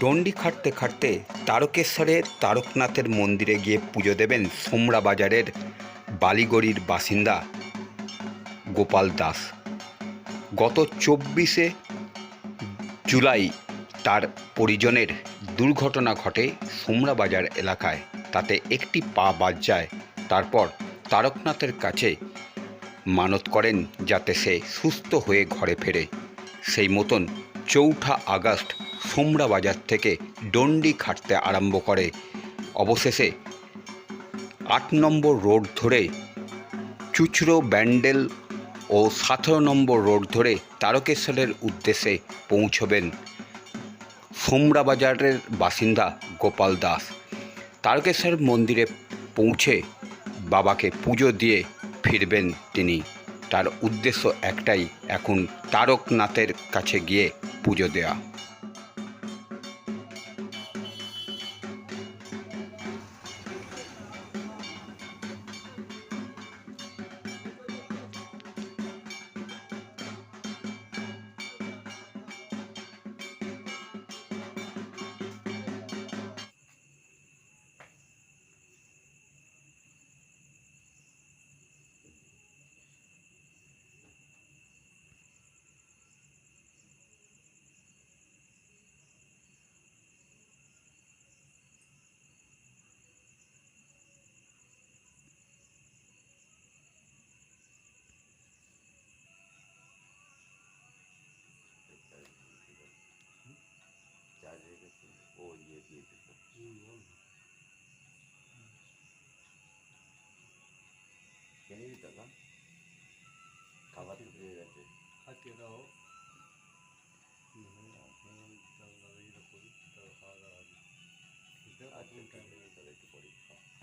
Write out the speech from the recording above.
ডন্ডি খাটতে খাটতে তারকেশ্বরে তারকনাথের মন্দিরে গিয়ে পুজো দেবেন সোমরা বাজারের বালিগড়ির বাসিন্দা গোপাল দাস। গত চব্বিশে জুলাই তার পরিজনের দুর্ঘটনা ঘটে সোমরা বাজার এলাকায়। তাতে একটি পা বাদ যায়, তারপর তারকনাথের কাছে মানত করেন যাতে সে সুস্থ হয়ে ঘরে ফেরে। সেই মতন চৌঠা আগস্ট সোমরা বাজার থেকে ডন্ডি খাটতে আরম্ভ করে। অবশেষে আট নম্বর রোড ধরে চুচড়ো ব্যান্ডেল ও সতেরো নম্বর রোড ধরে তারকেশ্বরের উদ্দেশ্যে পৌঁছবেন সোমরা বাজারের বাসিন্দা গোপাল দাস। তারকেশ্বর মন্দিরে পৌঁছে বাবাকে পুজো দিয়ে ফিরবেন তিনি। তার উদ্দেশ্য একটাই এখন তারকনাথের কাছে গিয়ে পুজো দেওয়া কিনে দিতে না খাবার তো দিয়ে গেছে খাইতে দাও খাওয়া দাওয়া একটু পরে খাবার এমনি